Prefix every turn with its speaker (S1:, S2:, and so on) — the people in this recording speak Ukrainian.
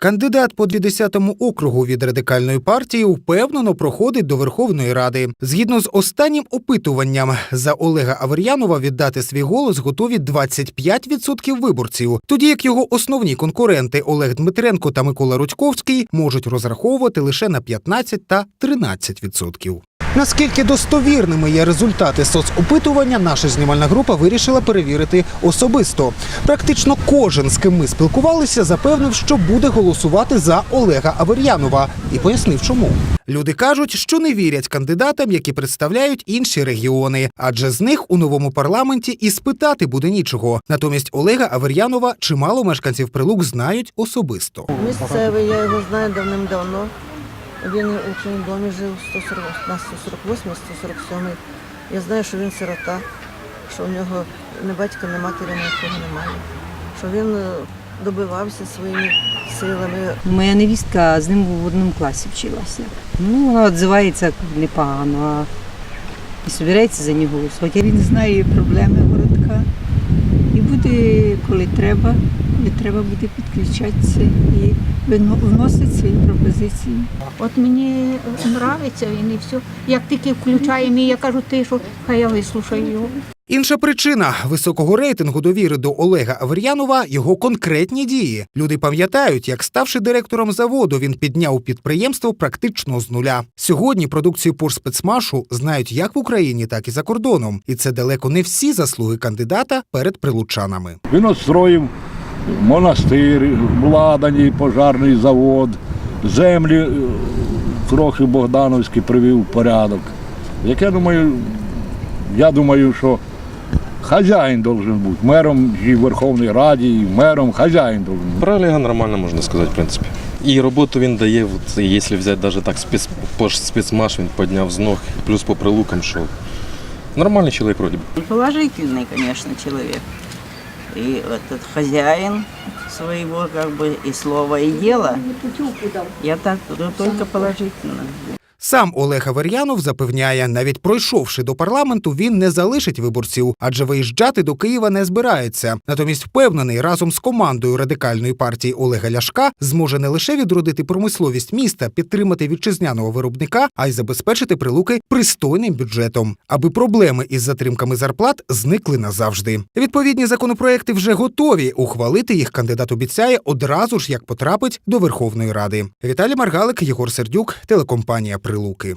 S1: Кандидат по 20-му округу від радикальної партії впевнено проходить до Верховної Ради. Згідно з останнім опитуванням, за Олега Авер'янова віддати свій голос готові 25% виборців, тоді як його основні конкуренти Олег Дмитренко та Микола Рудьковський можуть розраховувати лише на 15 та 13%. Наскільки достовірними є результати соцопитування, наша знімальна група вирішила перевірити особисто. Практично кожен, з ким ми спілкувалися, запевнив, що буде голосувати за Олега Авер'янова і пояснив, чому. Люди кажуть, що не вірять кандидатам, які представляють інші регіони, адже з них у новому парламенті і спитати буде нічого. Натомість Олега Авер'янова чимало мешканців прилук знають особисто.
S2: Місцевий, я його знаю давним-давно. Він у цьому домі жив 140, на 148 147 Я знаю, що він сирота, що у нього ні батька, ні матері ніякого немає. Що він е, добивався своїми силами.
S3: Моя невістка з ним в одному класі вчилася. Ну, вона відзивається непогано, і збирається за нього голосувати. Він знає проблеми городка і буде, коли треба, коли треба буде підключатися і вносить свої пропозиції.
S4: От мені подобається він і все. Як тільки включає мій, я кажу, ти що, хай я вислушаю його.
S1: Інша причина високого рейтингу довіри до Олега Авер'янова його конкретні дії. Люди пам'ятають, як ставши директором заводу, він підняв підприємство практично з нуля. Сьогодні продукцію Порспецмашу знають як в Україні, так і за кордоном, і це далеко не всі заслуги кандидата перед прилучанами.
S5: Він отстроїв монастир, владані, пожарний завод, землі е, трохи Богдановські привів в порядок. Як я думаю, я думаю, що хазяїн должен бути. Мером і в Верховній Раді, і мером хазяїн должен бути.
S6: Про Олега нормально можна сказати, в принципі. І роботу він дає, от, якщо взяти навіть так спец, по спецмаш, він підняв з ног, плюс по прилукам, що нормальний чоловік вроді. би.
S7: Положительный, конечно, человек. И этот хозяин своего как бы и слова, и дела. Я так ну, только положительно.
S1: Сам Олег Авер'янов запевняє, навіть пройшовши до парламенту, він не залишить виборців, адже виїжджати до Києва не збирається. Натомість впевнений, разом з командою радикальної партії Олега Ляшка зможе не лише відродити промисловість міста, підтримати вітчизняного виробника, а й забезпечити прилуки пристойним бюджетом, аби проблеми із затримками зарплат зникли назавжди. Відповідні законопроекти вже готові. Ухвалити їх кандидат обіцяє одразу ж, як потрапить до Верховної Ради. Віталій Маргалик, Єгор Сердюк, телекомпанія Прилуки.